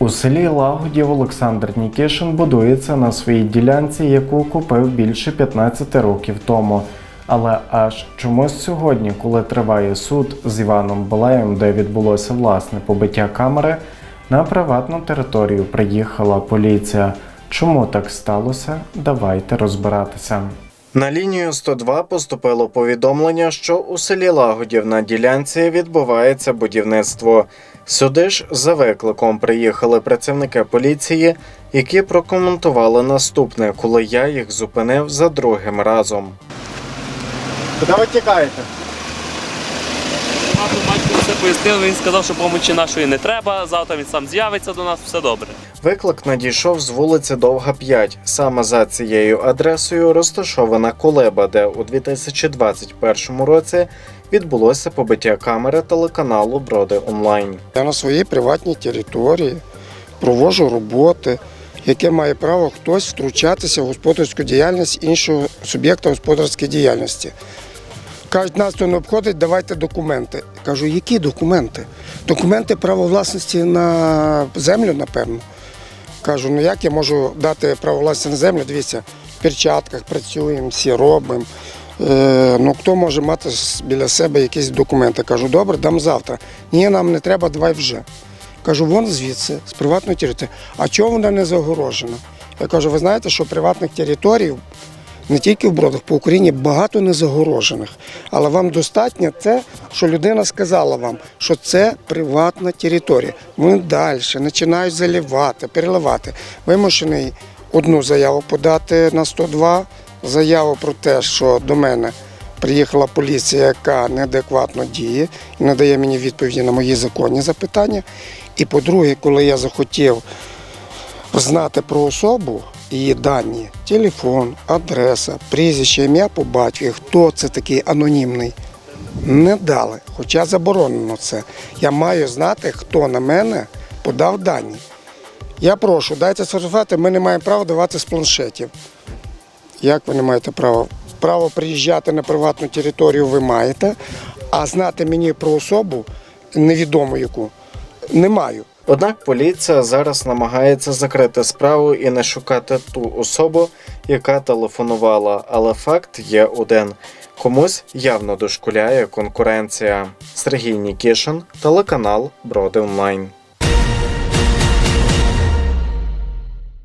У селі Лагодів Олександр Нікішин будується на своїй ділянці, яку купив більше 15 років тому. Але аж чомусь сьогодні, коли триває суд з Іваном Балаєм, де відбулося власне побиття камери, на приватну територію приїхала поліція. Чому так сталося? Давайте розбиратися. На лінію 102 поступило повідомлення, що у селі Лагодів на ділянці відбувається будівництво. Сюди ж за викликом приїхали працівники поліції, які прокоментували наступне, коли я їх зупинив за другим разом. Куди ви тікаєте? Мати батько все пояснив, він сказав, що помочі нашої не треба, завтра він сам з'явиться до нас, все добре. Виклик надійшов з вулиці Довга 5. Саме за цією адресою розташована колеба, де у 2021 році відбулося побиття камери телеканалу Броди Онлайн. Я на своїй приватній території проводжу роботи, яке має право хтось втручатися в господарську діяльність іншого суб'єкта господарської діяльності. Кажуть, нас то не обходить, давайте документи. Кажу, які документи? Документи право власності на землю, напевно. Кажу, ну як я можу дати право власності на землю? Дивіться, в перчатках працюємо, всі робимо. Е, ну хто може мати біля себе якісь документи? Кажу, добре, дам завтра. Ні, нам не треба, давай вже. Кажу, вон звідси, з приватної території. А чого вона не загорожена? Я кажу, ви знаєте, що приватних територій не тільки в бродах, по Україні багато незагорожених. Але вам достатньо те, що людина сказала вам, що це приватна територія. Вони далі починають заливати, переливати. Вимушений одну заяву подати на 102, заяву про те, що до мене приїхала поліція, яка неадекватно діє і не дає мені відповіді на мої законні запитання. І по-друге, коли я захотів знати про особу, її дані, телефон, адреса, прізвище, ім'я по батькові, хто це такий анонімний, не дали. Хоча заборонено це. Я маю знати, хто на мене подав дані. Я прошу, дайте сфотографувати, ми не маємо права давати з планшетів. Як ви не маєте права? Право приїжджати на приватну територію ви маєте, а знати мені про особу, невідомо яку, не маю. Однак поліція зараз намагається закрити справу і не шукати ту особу, яка телефонувала. Але факт є один: комусь явно дошкуляє конкуренція. Сергій Нікішин, телеканал Броди Онлайн.